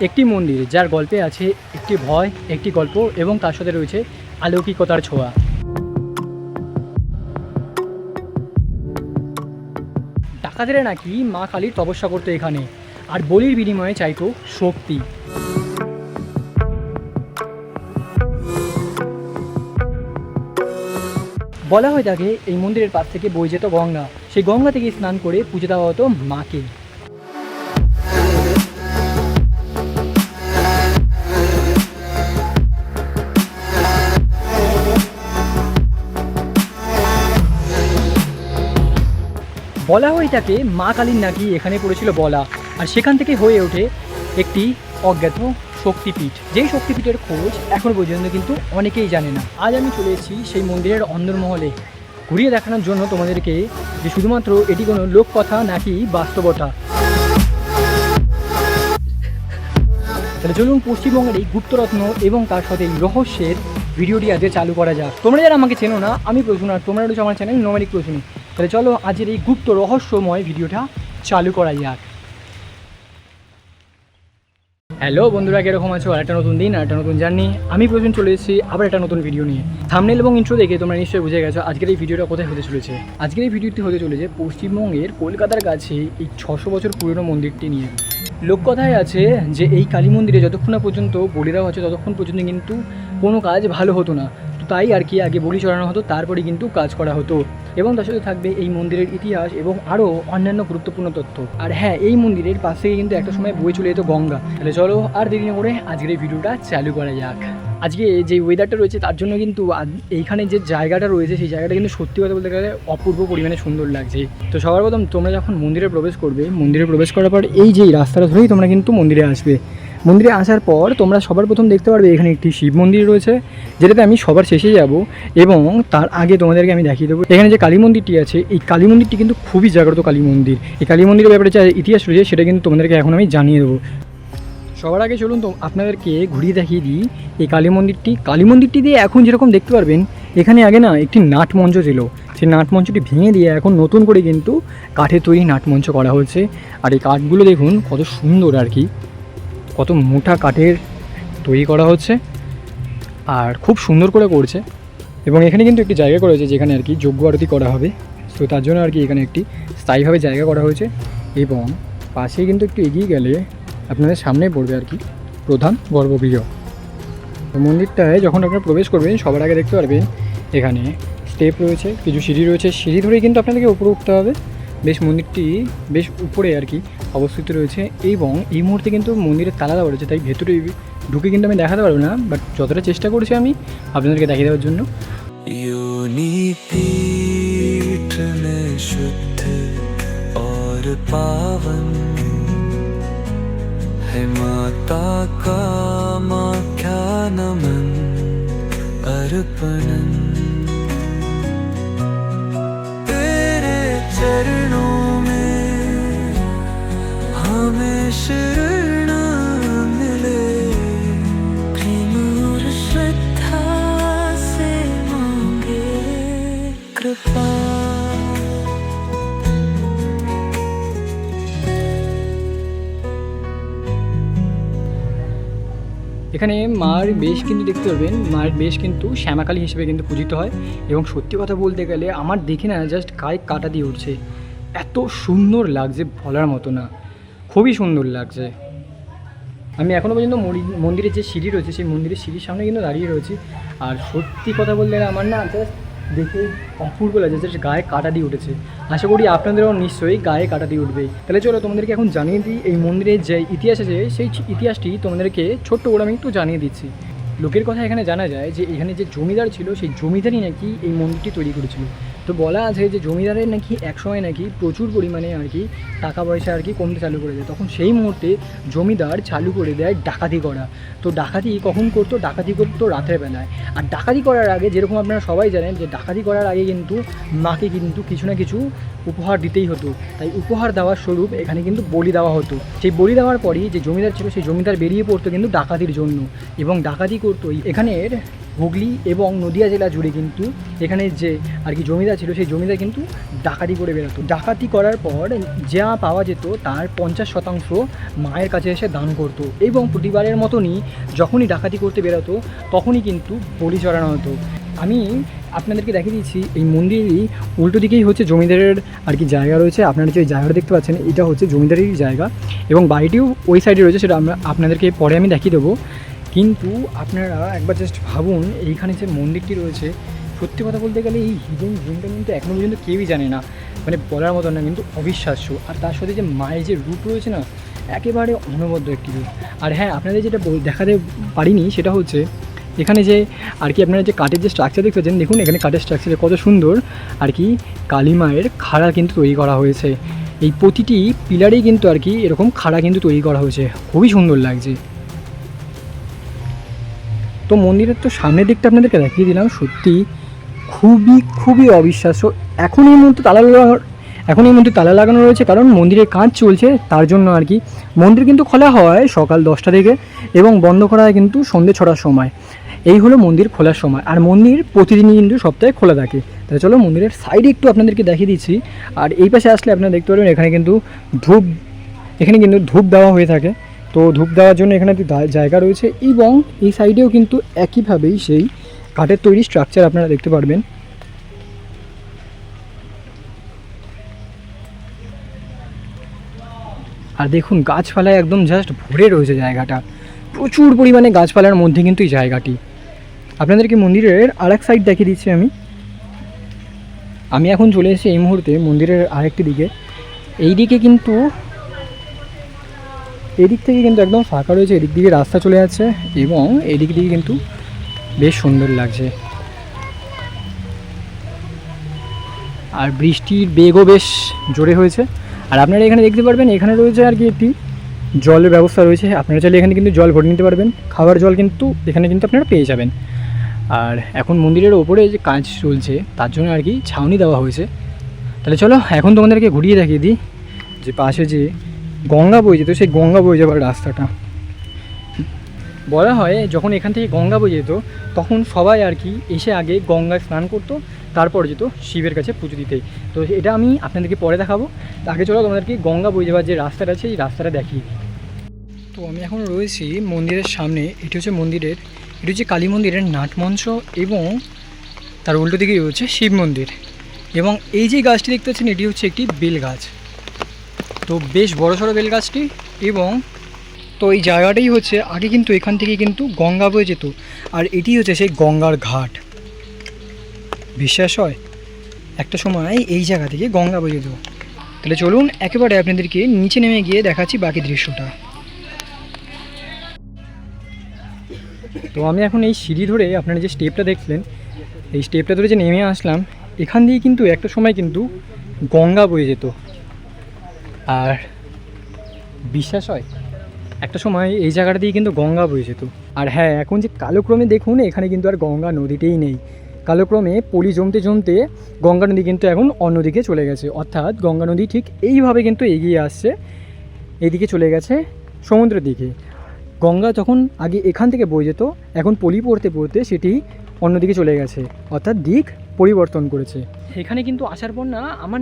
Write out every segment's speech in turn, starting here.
একটি মন্দির, যার গল্পে আছে একটি ভয়, একটি গল্প এবং তার সাথে রয়েছে আলৌকিকতার ছোঁয়া। ডাকাতেরা নাকি মা কালীর তপস্যা করতো এখানে, আর বলির বিনিময়ে চাইতো শক্তি। বলা হয়ে থাকে এই মন্দিরের পাশ থেকে বই যেত গঙ্গা। সেই গঙ্গা থেকে স্নান করে পুজো দেওয়া হতো মাকে। বলা হয়ে থাকে মা কালীর নাকি এখানে পড়েছিল বলা। আর সেখান থেকে হয়ে ওঠে একটি অজ্ঞাত শক্তিপীঠ। যেই শক্তিপীঠের খোঁজ এখন পর্যন্ত কিন্তু অনেকেই জানে না। আজ আমি চলে এসেছি সেই মন্দিরের অন্দরমহলে। ঘুরিয়ে দেখানোর জন্য তোমাদেরকে যে শুধুমাত্র এটি কোনো লোককথা নাকি বাস্তবতা। তাহলে চলুন পশ্চিমবঙ্গের এই গুপ্তরত্ন এবং তার সাথে রহস্যের ভিডিওটি আজকে চালু করা যাক। তোমরা যারা আমাকে চেনো না, আমি প্রসূন আর তোমরা রয়েছে আমার চ্যানেল নোমারিক প্রসূন। তাহলে চলো, আজের এই গুপ্ত রহস্যময় ভিডিওটা চালু করা যাক। হ্যালো বন্ধুরা, কীরকম আছো? আর একটা নতুন দিন আর একটা নতুন জার্নি। আমি প্রয়োজন চলে এসেছি আবার একটা নতুন ভিডিও নিয়ে। থামনেল এবং ইন্ট্রো দেখে তোমরা নিশ্চয়ই বুঝে গেছো আজকের এই ভিডিওটা কোথায় হতে চলেছে। আজকের এই ভিডিওটি হতে চলেছে পশ্চিমবঙ্গের কলকাতার কাছে এই ছশো বছর পুরনো মন্দিরটি নিয়ে। লোককথায় আছে যে, এই কালী মন্দিরে যতক্ষণ না পর্যন্ত বলি দেওয়া হচ্ছে ততক্ষণ পর্যন্ত কিন্তু কোনো কাজ ভালো হতো না। তাই আর কি আগে বলি চড়ানো হতো তারপরে কিন্তু কাজ করা হতো। এবং তার সাথে থাকবে এই মন্দিরের ইতিহাস এবং আরও অন্যান্য গুরুত্বপূর্ণ তথ্য। আর হ্যাঁ এই মন্দিরের পাশ কিন্তু একটা সময় বয়ে চলে যেত গঙ্গা। তাহলে চলো আর দেরি করে আজকের এই ভিডিওটা চালু করা যাক। আজকে যে ওয়েদারটা রয়েছে, তার জন্য কিন্তু এইখানে যে জায়গাটা রয়েছে, সেই জায়গাটা কিন্তু সত্যি কথা বলতে গেলে অপূর্ব পরিমাণে সুন্দর লাগছে। তো সবার প্রথম তোমরা যখন মন্দিরে প্রবেশ করবে, মন্দিরে প্রবেশ করার পর এই যে রাস্তাটা ধরেই তোমরা কিন্তু মন্দিরে আসবে। মন্দিরে আসার পর তোমরা সবার প্রথম দেখতে পারবে এখানে একটি শিব মন্দির রয়েছে, যেটাতে আমি সবার শেষে যাব এবং তার আগে তোমাদেরকে আমি দেখিয়ে দেবো। এখানে যে কালী মন্দিরটি আছে, এই কালী মন্দিরটি কিন্তু খুবই জাগ্রত কালী মন্দির। এই কালী মন্দিরের ব্যাপারে যে ইতিহাস রয়েছে, সেটা কিন্তু তোমাদেরকে এখন আমি জানিয়ে দেবো। সবার আগে চলুন তো আপনাদেরকে ঘুরিয়ে দেখিয়ে দিই এই কালী মন্দিরটি। কালী মন্দিরটি দিয়ে এখন যেরকম দেখতে পারবেন, এখানে আগে না একটি নাটমঞ্চ ছিল। সেই নাট মঞ্চটি ভেঙে দিয়ে এখন নতুন করে কিন্তু কাঠের তৈরি নাট মঞ্চ করা হয়েছে। আর এই কাঠগুলো দেখুন, কত সুন্দর আর কি। কত মোটা কাঠের তৈরি করা হচ্ছে আর খুব সুন্দর করে করছে। এবং এখানে কিন্তু একটি জায়গা করা হয়েছে যেখানে আর কি যজ্ঞ আরতি করা হবে। তো তার জন্য আর কি এখানে একটি স্থায়ীভাবে জায়গা করা হয়েছে এবং পাশে কিন্তু একটু এগিয়ে গেলে আপনাদের সামনে পড়বে আর কি প্রধান গর্ভগৃহ। মন্দিরটায় যখন আপনারা প্রবেশ করবেন, সবার আগে দেখতে পারবেন এখানে স্টেপ রয়েছে, কিছু সিঁড়ি রয়েছে। সিঁড়ি ধরেই কিন্তু আপনাদেরকে উপরে উঠতে হবে। বেশ মন্দিরটি বেশ উপরে আর কি অবস্থিত রয়েছে এবং এই মুহূর্তে কিন্তু মন্দিরের তালা দেওয়া রয়েছে তাই ভেতরে ঢুকে কিন্তু আমি দেখাতে পারবো না বাট যতটা চেষ্টা করছি আমি আপনাদেরকে দেখিয়ে দেওয়ার জন্য योनि पीठ में शुद्ध और पावन है माता का माख्या नमन अर्पणन चरणों এখানে মার বেশ কিন্তু দেখতে পাবেন মার বেশ কিন্তু শ্যামাকালী হিসেবে কিন্তু পূজিত হয়। এবং সত্যি কথা বলতে গেলে আমার দেখে না জাস্ট গায়ে কাটা দিয়ে উঠছে। এত সুন্দর লাগছে বলার মতো না। খুবই সুন্দর লাগছে। আমি এখনও পর্যন্ত মন্দিরের যে সিঁড়ি রয়েছে, সেই মন্দিরের সিঁড়ির সামনে কিন্তু দাঁড়িয়ে রয়েছি। আর সত্যি কথা বলতে আমার না জাস্ট দেখে অপূর্ব লাগছে যে গায়ে কাটা দিয়ে উঠেছে। আশা করি আপনাদেরও নিশ্চয়ই গায়ে কাটা দিয়ে উঠবে তাহলে চলো তোমাদেরকে এখন জানিয়ে দিই, এই মন্দিরের যে ইতিহাস আছে, সেই ইতিহাসটি তোমাদেরকে ছোট্ট করে আমি একটু জানিয়ে দিচ্ছি। লোকের কথা এখানে জানা যায় যে এখানে যে জমিদার ছিল, সেই জমিদারই নাকি এই মন্দিরটি তৈরি করেছিল। তো বলা আছে যে জমিদারের নাকি একসময় নাকি প্রচুর পরিমাণে আর কি টাকা পয়সা আর কি কমতে চালু করে দেয়। তখন সেই মুহূর্তে জমিদার চালু করে দেয় ডাকাতি করা। তো ডাকাতি কখন করতো? ডাকাতি করতো রাতের বেলায়। আর ডাকাতি করার আগে যেরকম আপনারা সবাই জানেন যে ডাকাতি করার আগে কিন্তু মাকে কিন্তু কিছু না কিছু উপহার দিতেই হতো। তাই উপহার দেওয়ার স্বরূপ এখানে কিন্তু বলি দেওয়া হতো। সেই বলি দেওয়ার পরই যে জমিদার ছিল, সেই জমিদার বেরিয়ে পড়তো কিন্তু ডাকাতির জন্য। এবং ডাকাতি করতো এখানের হুগলি এবং নদিয়া জেলা জুড়ে কিন্তু এখানে যে আর কি জমিদার ছিল, সেই জমিদার কিন্তু ডাকাতি করে বেরোতো। ডাকাতি করার পর যা পাওয়া যেত তার পঞ্চাশ শতাংশ মায়ের কাছে এসে দান করতো এবং প্রতিবারের মতনই যখনই ডাকাতি করতে বেরোতো তখনই কিন্তু বলি চড়ানো হতো। আমি আপনাদেরকে দেখিয়ে দিচ্ছি, এই মন্দিরেরই উল্টো দিকেই হচ্ছে জমিদারের আর কি জায়গা রয়েছে। আপনারা যে জায়গাটা দেখতে পাচ্ছেন, এটা হচ্ছে জমিদারেরই জায়গা এবং বাড়িটিও ওই সাইডে রয়েছে, সেটা আমরা আপনাদেরকে পরে আমি দেখিয়ে দেবো। কিন্তু আপনারা একবার জাস্ট ভাবুন, এইখানে যে মন্দিরটি রয়েছে, সত্যি কথা বলতে গেলে এই হিডেন জিমটা কিন্তু এখনও পর্যন্ত কেউই জানে না। মানে বলার মতো না, কিন্তু অবিশ্বাস্য। আর তার সাথে যে মায়ের যে রূপ রয়েছে না, একেবারে অনবদ্য একটি রূপ। আর হ্যাঁ আপনাদের যেটা দেখাতে পারিনি, সেটা হচ্ছে, এখানে যে আর কি আপনারা যে কাঠের যে স্ট্রাকচার দেখতে পাচ্ছেন, দেখুন এখানে কাঠের স্ট্রাকচারে কত সুন্দর। আর কি কালী মায়ের খাড়া কিন্তু তৈরি করা হয়েছে। এই প্রতিটি পিলারেই কিন্তু আর কি এরকম খাড়া কিন্তু তৈরি করা হয়েছে। খুবই সুন্দর লাগছে। তো মন্দিরের তো সামনের দিকটা আপনাদেরকে দেখিয়ে দিলাম, সত্যি খুবই খুবই অবিশ্বাস্য। এখন এই মুহূর্তে তালা এখন এই মুহূর্তে তালা লাগানো রয়েছে, কারণ মন্দিরের কাজ চলছে তার জন্য আর কি। মন্দির কিন্তু খোলা হয় সকাল দশটা থেকে এবং বন্ধ করা হয় কিন্তু সন্ধ্যে ছটার সময়। এই হলো মন্দির খোলার সময়, আর মন্দির প্রতিদিনই কিন্তু সপ্তাহে খোলা থাকে। তাহলে চলো মন্দিরের সাইডে একটু আপনাদেরকে দেখিয়ে দিচ্ছি, আর এই পাশে আসলে আপনারা দেখতে পারবেন এখানে কিন্তু ধূপ, এখানে কিন্তু ধূপ দেওয়া হয়ে থাকে। তো ধূপ দেওয়ার জন্য এখানে জায়গা রয়েছে এবং এই সাইডেও কিন্তু একইভাবেই সেই কাঠের তৈরি স্ট্রাকচার আপনারা দেখতে পারবেন। আর দেখুন, গাছপালায় একদম জাস্ট ভরে রয়েছে জায়গাটা। প্রচুর পরিমাণে গাছপালার মধ্যে কিন্তু এই জায়গাটি। আপনাদেরকে মন্দিরের আরেক সাইড দেখিয়ে দিচ্ছি আমি। আমি এখন চলে এসেছি এই মুহূর্তে মন্দিরের আরেকটি দিকে। এই দিকে কিন্তু এদিক থেকে কিন্তু একদম ফাঁকা রয়েছে, এদিক দিকে রাস্তা চলে যাচ্ছে এবং এদিক দিকে কিন্তু বেশ সুন্দর লাগছে। আর বৃষ্টির বেগও বেশ জোরে হয়েছে। আর আপনারা এখানে দেখতে পারবেন, এখানে রয়েছে আর কি একটি জলের ব্যবস্থা রয়েছে। আপনারা চাইলে এখানে কিন্তু জল ভরে নিতে পারবেন। খাবার জল কিন্তু এখানে কিন্তু আপনারা পেয়ে যাবেন। আর এখন মন্দিরের ওপরে যে কাজ চলছে, তার জন্য আর কি ছাউনি দেওয়া হয়েছে। তাহলে চলো, এখন তোমাদেরকে ঘুরিয়ে দেখিয়ে দিই যে পাশে যে গঙ্গা বয়ে যেত, সেই গঙ্গা বয়ে যাওয়ার রাস্তাটা। বলা হয় যখন এখান থেকে গঙ্গা বয়ে যেত, তখন সবাই আর কি এসে আগে গঙ্গায় স্নান করতো, তারপর যেত শিবের কাছে পুজো দিতে। তো এটা আমি আপনাদেরকে পরে দেখাবো। তাকে চলো তোমাদেরকে গঙ্গা বয়ে যাওয়ার যে রাস্তাটা আছে, এই রাস্তাটা দেখিয়ে দিই। তো আমি এখন রয়েছি মন্দিরের সামনে, এটি হচ্ছে মন্দিরের, এটি হচ্ছে কালী মন্দিরের নাটমঞ্চ এবং তার উল্টো দিকেই রয়েছে শিব মন্দির। এবং এই যে গাছটি দেখতে পাচ্ছেন, এটি হচ্ছে একটি বেল গাছ। তো বেশ বড় সড়ো বেল গাছটি এবং তো এই জায়গাটাই হচ্ছে, আগে কিন্তু এখান থেকে কিন্তু গঙ্গা বয়ে যেত। আর এটি হচ্ছে সেই গঙ্গার ঘাট। বিশ্বাস হয়? একটা সময় এই জায়গা থেকে গঙ্গা বয়ে যেত। তাহলে চলুন, একেবারে আপনাদেরকে নিচে নেমে গিয়ে দেখাচ্ছি বাকি দৃশ্যটা। তো আমি এখন এই সিঁড়ি ধরে আপনারা যে স্টেপটা দেখলেন, এই স্টেপটা ধরে যে নেমে আসলাম, এখান দিয়ে কিন্তু একটা সময় কিন্তু গঙ্গা বয়ে যেত। আর বিশ্বাস হয়? একটা সময় এই জায়গাটা দিয়ে কিন্তু গঙ্গা বয়ে যেত। আর হ্যাঁ এখন যে কালক্রমে দেখুন, এখানে কিন্তু আর গঙ্গা নদীতেই নেই। কালক্রমে পলি জমতে জমতে গঙ্গা নদী কিন্তু এখন অন্যদিকে চলে গেছে। অর্থাৎ গঙ্গা নদী ঠিক এইভাবে কিন্তু এগিয়ে আসছে, এদিকে চলে গেছে সমুদ্রের দিকে। গঙ্গা যখন আগে এখান থেকে বয়ে যেত, এখন পলি পড়তে পড়তে সেটি অন্যদিকে চলে গেছে। অর্থাৎ দিক পরিবর্তন করেছে। এখানে কিন্তু আসার পর না আমার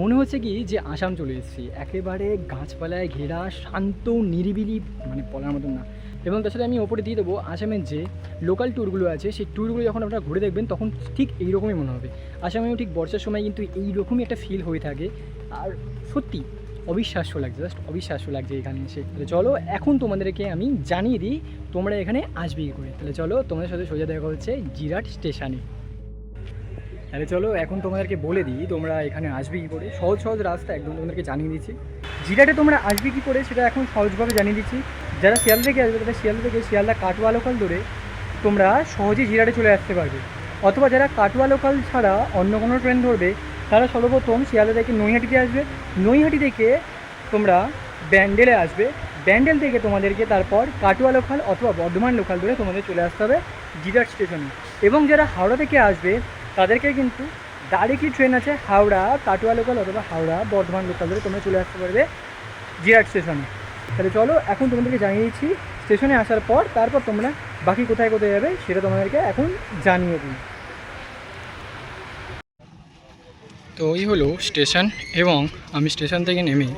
মনে হচ্ছে কি যে আসাম চলে এসেছি। একেবারে গাছপালায় ঘেরা, শান্ত, নিরিবিলি মানে বলার মতন না। এবং তাছাড়া আমি ওপরে দিয়ে দেবো, আসামের যে লোকাল ট্যুরগুলো আছে, সেই ট্যুরগুলো যখন আপনারা ঘুরে দেখবেন, তখন ঠিক এইরকমই মনে হবে। আসামেও ঠিক বর্ষার সময় কিন্তু এইরকমই একটা ফিল হয়ে থাকে। আর সত্যি, অবিশ্বাস্য লাগছে জাস্ট অবিশ্বাস্য লাগছে এখানে এসে। তাহলে চলো, এখন তোমাদেরকে আমি জানিয়ে দিই, তোমরা এখানে আসবে করে। তাহলে চলো, তোমাদের সাথে সোজা দেখা হচ্ছে জিরাট স্টেশনে। তাহলে চলো, এখন তোমাদেরকে বলে দিই, তোমরা এখানে আসবে কী করে। সহজ সহজ রাস্তা, একদম তোমাদেরকে জানিয়ে দিচ্ছি। জিরাটে তোমরা আসবে কী করে, সেটা এখন সহজভাবে জানিয়ে দিচ্ছি। যারা শিয়াল থেকে আসবে তারা শিয়াল থেকে শিয়ালদা কাটোয়া লোকাল ধরে তোমরা সহজেই জিরাটে চলে আসতে পারবে। অথবা যারা কাটোয়া লোকাল ছাড়া অন্য কোনো ট্রেন ধরবে, তারা সর্বপ্রথম শিয়ালদা থেকে নৈহাটিতে আসবে। নৈহাটি থেকে তোমরা ব্যান্ডেলে আসবে। ব্যান্ডেল থেকে তোমাদেরকে তারপর কাটোয়া লোকাল অথবা বর্ধমান লোকাল ধরে তোমাদের চলে আসতে হবে জিরাট স্টেশনে এবং যারা হাওড়া থেকে আসবে তাদেরকে কিন্তু ডাইরেক্টলি ট্রেন আছে হাওড়া, কাটোয়া লোকাল অথবা হাওড়া, বর্ধমান লোকাল ধরে তোমরা চলে আসতে পারবে জিরাট স্টেশনে তাহলে চলো, এখন তোমাদেরকে জানিয়ে দিচ্ছি স্টেশনে আসার পর তারপর তোমরা বাকি কোথায় কোথায় যাবে সেটা তোমাদেরকে এখন জানিয়ে দিই। তো ওই হলো স্টেশন এবং আমি স্টেশন থেকে নেমে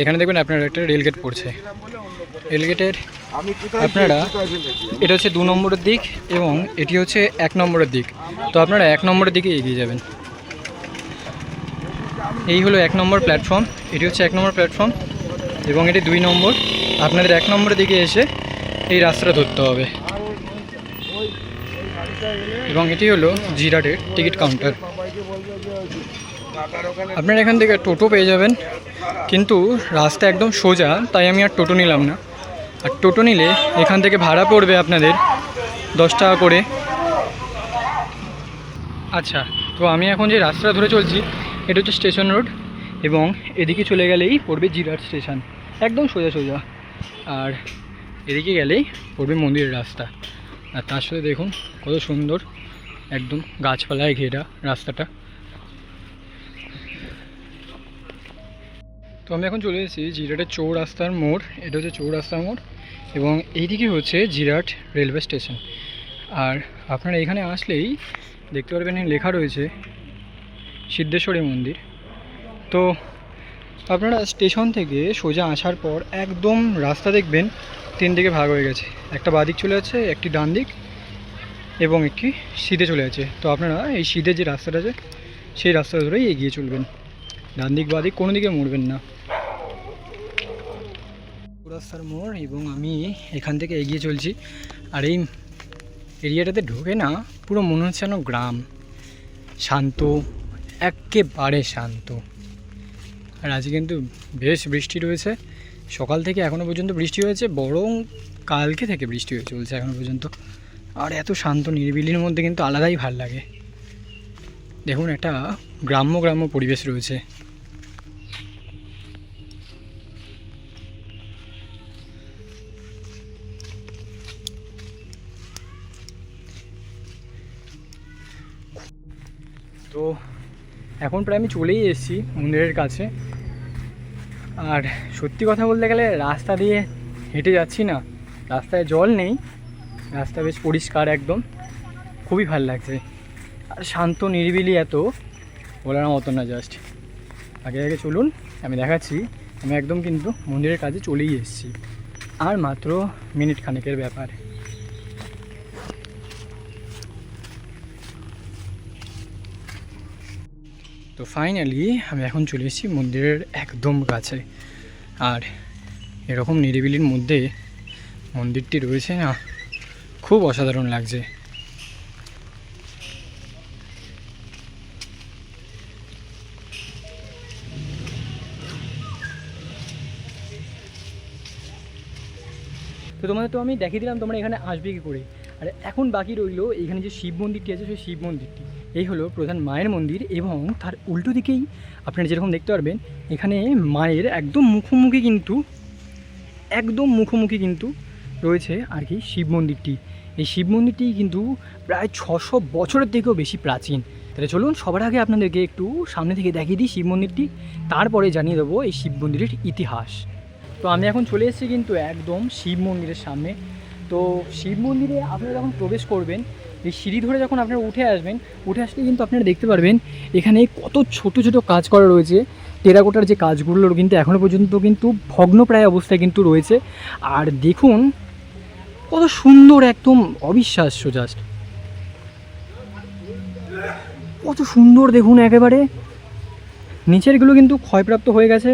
এখানে দেখবেন আপনার একটা রেলগেট পড়ছে। রেলগেটের আপনারা এটা হচ্ছে দু নম্বরের দিক এবং এটি হচ্ছে এক নম্বরের দিক। তো আপনারা এক নম্বরের দিকে এগিয়ে যাবেন। এই হলো এক নম্বর প্ল্যাটফর্ম এটি হচ্ছে এক নম্বর প্ল্যাটফর্ম এবং এটি দুই নম্বর। আপনাদের এক নম্বরের দিকে এসে এই রাস্তাটা ধরতে হবে। এবং এটি হলো জিরাটের টিকিট কাউন্টার আপনারা এখান থেকে টোটো পেয়ে যাবেন। কিন্তু রাস্তা একদম সোজা, তাই আমি আর টোটো নিলাম না। আর টোটো নিলে এখান থেকে ভাড়া পড়বে আপনাদের দশ টাকা করে। আচ্ছা তো আমি এখন যে রাস্তা ধরে চলছি, এটা হচ্ছে স্টেশন রোড এবং এদিকে চলে গেলেই পড়বে জিরাট স্টেশন। একদম সোজা সোজা। আর এদিকে গেলেই পড়বে মন্দিরের রাস্তা। আর তার সাথে দেখুন কত সুন্দর একদম গাছপালায় ঘেরা রাস্তাটা। তো আমি এখন চলে এসেছি জিরাটের চৌরাস্তার মোড়। এটা হচ্ছে চৌরাস্তার মোড় এবং এইদিকে হচ্ছে জিরাট রেলওয়ে স্টেশন। আর আপনারা এখানে আসলেই দেখতে পারবেন লেখা রয়েছে সিদ্ধেশ্বরী মন্দির। তো আপনারা স্টেশন থেকে সোজা আসার পর একদম রাস্তা দেখবেন, তিন দিকে ভাগ হয়ে গেছে। একটা বাদিক চলে আছে একটি ডান দিক এবং একটি সিধে চলে আছে তো আপনারা এই সিধে যে রাস্তাটা আছে, সেই রাস্তা ধরেই এগিয়ে চলবেন। ডান দিক বাদিক কোনো দিকে মুড়বেন না। রাস্তার মোড় এবং আমি এখান থেকে এগিয়ে চলছি। আর এই এরিয়াটাতে ঢোকে না, পুরো মনে হচ্ছে যেন গ্রাম। শান্ত একেবারে শান্ত। আর আজকে কিন্তু বেশ বৃষ্টি রয়েছে। সকাল থেকে এখনও পর্যন্ত বৃষ্টি হয়েছে, বরং কালকে থেকে বৃষ্টি হয়ে চলছে এখনও পর্যন্ত। আর এত শান্ত, নিরিবিলির মধ্যে কিন্তু আলাদাই ভালো লাগে। দেখুন, একটা গ্রাম্য গ্রাম্য পরিবেশ রয়েছে। এখন প্রায় আমি চলেই এসেছি মন্দিরের কাছে। আর সত্যি কথা বলতে গেলে রাস্তা দিয়ে হেঁটে যাচ্ছি না। রাস্তায় জল নেই, রাস্তা বেশ পরিষ্কার একদম। খুবই ভালো লাগছে। আর শান্ত, নিরিবিলি এত বলার মতো না জাস্ট আগে আগে চলুন, আমি দেখাচ্ছি, আমি একদম কিন্তু মন্দিরের কাছে চলেই এসেছি। আর মাত্র মিনিট খানেকের ব্যাপার। তো ফাইনালি আমি এখন চলে এসেছি মন্দিরের একদম কাছে। আর এরকম নিরিবিলির মধ্যে মন্দিরটি রয়েছে না, খুব অসাধারণ লাগছে। তো তোমাদের তো আমি দেখিয়ে দিলাম তোমরা এখানে আসবে কি করে। আর এখন বাকি রইল এখানে যে শিব মন্দিরটি আছে, সেই শিব মন্দিরটি। এই হলো প্রধান মায়ের মন্দির এবং তার উল্টো দিকেই আপনারা যেরকম দেখতে পারবেন, এখানে মায়ের একদম মুখোমুখি কিন্তু, একদম মুখোমুখি কিন্তু রয়েছে আর কি শিব মন্দিরটি। এই শিব মন্দিরটি কিন্তু প্রায় ছশো বছরের থেকেও বেশি প্রাচীন। তাহলে চলুন সবার আগে আপনাদেরকে একটু সামনে থেকে দেখিয়ে দিই শিব মন্দিরটি, তারপরে জানিয়ে দেবো এই শিব মন্দিরের ইতিহাস। তো আমি এখন চলে এসেছি কিন্তু একদম শিব মন্দিরের সামনে। তো শিব মন্দিরে আপনারা যখন প্রবেশ করবেন এই সিঁড়ি ধরে যখন আপনারা উঠে আসবেন, উঠে আসলে কিন্তু আপনারা দেখতে পারবেন এখানে কত ছোট ছোট কাজ করা রয়েছে। টেরাকোটার যে কাজগুলো কিন্তু এখনও পর্যন্ত কিন্তু ভগ্নপ্রায় অবস্থায় কিন্তু রয়েছে। আর দেখুন, কত সুন্দর একদম অবিশ্বাস্য জাস্ট কত সুন্দর দেখুন একেবারে। নিচেরগুলো কিন্তু ক্ষয়প্রাপ্ত হয়ে গেছে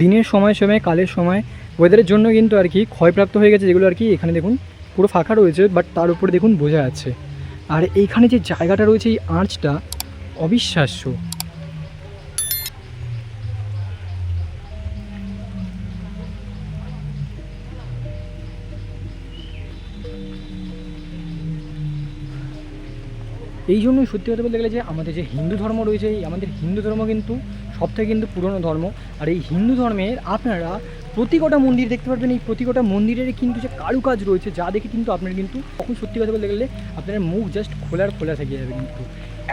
দিনের সময় সময়, কালের সময়। ওয়েদারের জন্য কিন্তু আর কি ক্ষয়প্রাপ্ত হয়ে গেছে যেগুলো আর কি এখানে দেখুন, পুরো ফাঁকা রয়েছে বাট তার উপরে দেখুন বোঝা যাচ্ছে। আর এইখানে যে জায়গাটা রয়েছে, এই আর্চটা অবিশ্বাস্য। এই জন্যই সত্যি কথা বলতে গেলে যে আমাদের যে হিন্দু ধর্ম রয়েছে আমাদের হিন্দু ধর্ম কিন্তু সবথেকে কিন্তু পুরনো ধর্ম। আর এই হিন্দু ধর্মের আপনারা প্রতি কটা মন্দির দেখতে পারবেন, এই প্রতি কটা মন্দিরের কিন্তু যে কারুকাজ রয়েছে, যা দেখে কিন্তু আপনার কিন্তু তখন সত্যি কথা বলতে গেলে আপনার মুখ জাস্ট খোলার খোলা থেকে যাবে কিন্তু।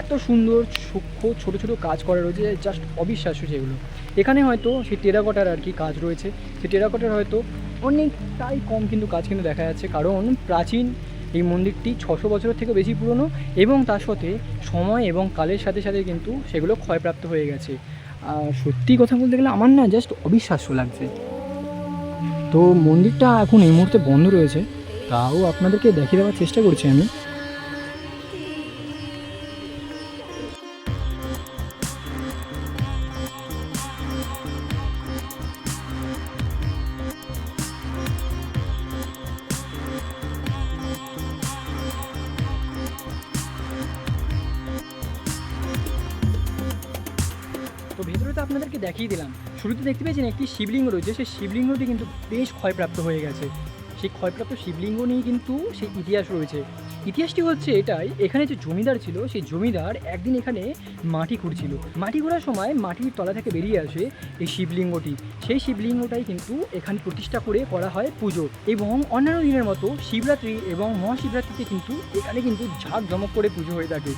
এত সুন্দর, সূক্ষ্ম, ছোটো ছোটো কাজ করা রয়েছে জাস্ট অবিশ্বাস্য সেগুলো। এখানে হয়তো সেই টেরাকটার আর কি কাজ রয়েছে, সেই টেরাকটার হয়তো অনেকটাই কম কিন্তু কাজ কিন্তু দেখা যাচ্ছে, কারণ প্রাচীন এই মন্দিরটি ছশো বছরের থেকে বেশি পুরনো এবং তার সাথে সময় এবং কালের সাথে সাথে কিন্তু সেগুলো ক্ষয়প্রাপ্ত হয়ে গেছে। আর সত্যি কথা বলতে গেলে আমার না জাস্ট অবিশ্বাস্য লাগছে। তো মন্দিরটা এখন এই মুহূর্তে বন্ধ রয়েছে তাও আপনাদেরকে দেখিয়ে দেওয়ার চেষ্টা করছি আমি। দেখতে পেয়েছেন একটি শিবলিঙ্গ রয়েছে। সেই শিবলিঙ্গটি কিন্তু বেশ ক্ষয়প্রাপ্ত হয়ে গেছে। সেই ক্ষয়প্রাপ্ত শিবলিঙ্গ নিয়ে কিন্তু সেই ইতিহাস রয়েছে। ইতিহাসটি হচ্ছে এটাই, এখানে যে জমিদার ছিল, সেই জমিদার একদিন এখানে মাটি খুঁড়ছিল। মাটি খোঁড়ার সময় মাটির তলা থেকে বেরিয়ে আসে এই শিবলিঙ্গটি। সেই শিবলিঙ্গটাই কিন্তু এখানে প্রতিষ্ঠা করে করা হয় পুজো এবং অন্যান্য দিনের মতো শিবরাত্রি এবং মহাশিবরাত্রিতে কিন্তু এখানে কিন্তু ঝাঁক জমক করে পুজো হয়ে থাকে।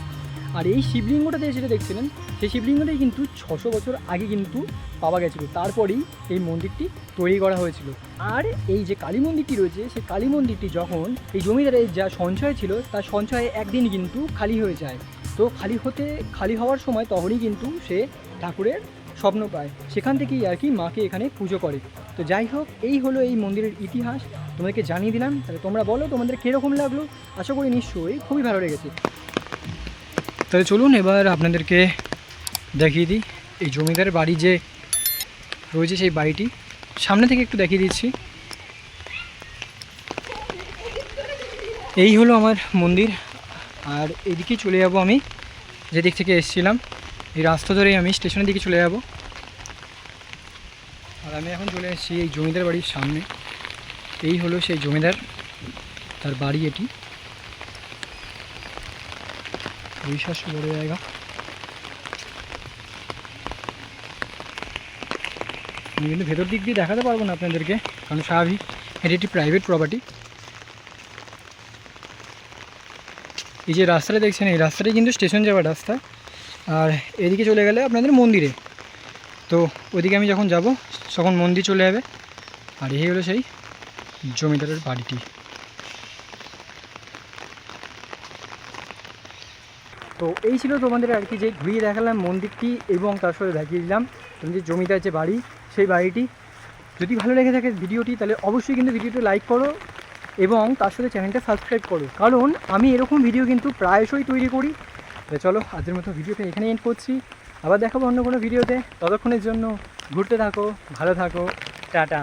আর এই শিবলিঙ্গটাতে যেটা দেখছিলেন, সেই শিবলিঙ্গটাই কিন্তু ছশো বছর আগে কিন্তু পাওয়া গেছিল। তারপরেই এই মন্দিরটি তৈরি করা হয়েছিল। আর এই যে কালী মন্দিরটি রয়েছে, সেই কালী মন্দিরটি যখন এই জমিদারের যা সঞ্চয় ছিল, তার সঞ্চয়ে একদিন কিন্তু খালি হয়ে যায়। তো খালি হতে, খালি হওয়ার সময় তখনই কিন্তু সে ঠাকুরের স্বপ্ন পায়। সেখান থেকেই আর কি মাকে এখানে পুজো করে। তো যাই হোক, এই হলো এই মন্দিরের ইতিহাস। তোমাদেরকে জানিয়ে দিলাম। তাহলে তোমরা বলো, তোমাদের কীরকম লাগল? আশা করি নিশ্চয়ই খুবই ভালো লেগেছে। তাহলে চলুন, এবার আপনাদেরকে দেখিয়ে দিই। এই জমিদারের বাড়ি যে রয়েছে সেই বাড়িটি, সামনে থেকে একটু দেখিয়ে দিচ্ছি। এই হলো আমার মন্দির, আর এদিকে চলে যাব আমি যেদিক থেকে এসেছিলাম। এই রাস্তা ধরেই আমি স্টেশনের দিকে চলে যাব। আর আমি এখন চলে এসেছি এই জমিদার বাড়ির সামনে। এই হলো সেই জমিদার, তার বাড়ি এটি। অবিশ্বাস্য বড় জায়গা। আমি কিন্তু ভেতর দিক দিয়ে দেখাতে পারব না আপনাদেরকে, কারণ স্বাভাবিক এটি একটি প্রাইভেট প্রপার্টি এই যে রাস্তাটা দেখছেন, এই রাস্তাটাই কিন্তু স্টেশন যাওয়ার রাস্তা। আর এদিকে চলে গেলে আপনাদের মন্দিরে। তো ওইদিকে আমি যখন যাব, তখন মন্দির চলে যাবে। আর এই হলো সেই জমিদারের বাড়িটি। তো এই ছিল তোমাদের আর কি যে ঘুরিয়ে দেখালাম মন্দিরটি এবং তার সাথে দেখিয়ে দিলাম তোমাদের জমিদার যে বাড়ি, সেই বাড়িটি। যদি ভালো লেগে থাকে ভিডিওটি, তাহলে অবশ্যই কিন্তু ভিডিওটি লাইক করো এবং তার সাথে চ্যানেলটা সাবস্ক্রাইব করো। কারণ আমি এরকম ভিডিও কিন্তু প্রায়শই তৈরি করি। তাহলে চলো, আজকের মতো ভিডিওটা এখানে এন্ড করছি। আবার দেখাবো অন্য কোনো ভিডিওতে ততক্ষণের জন্য ঘুরতে থাকো, ভালো থাকো, টাটা।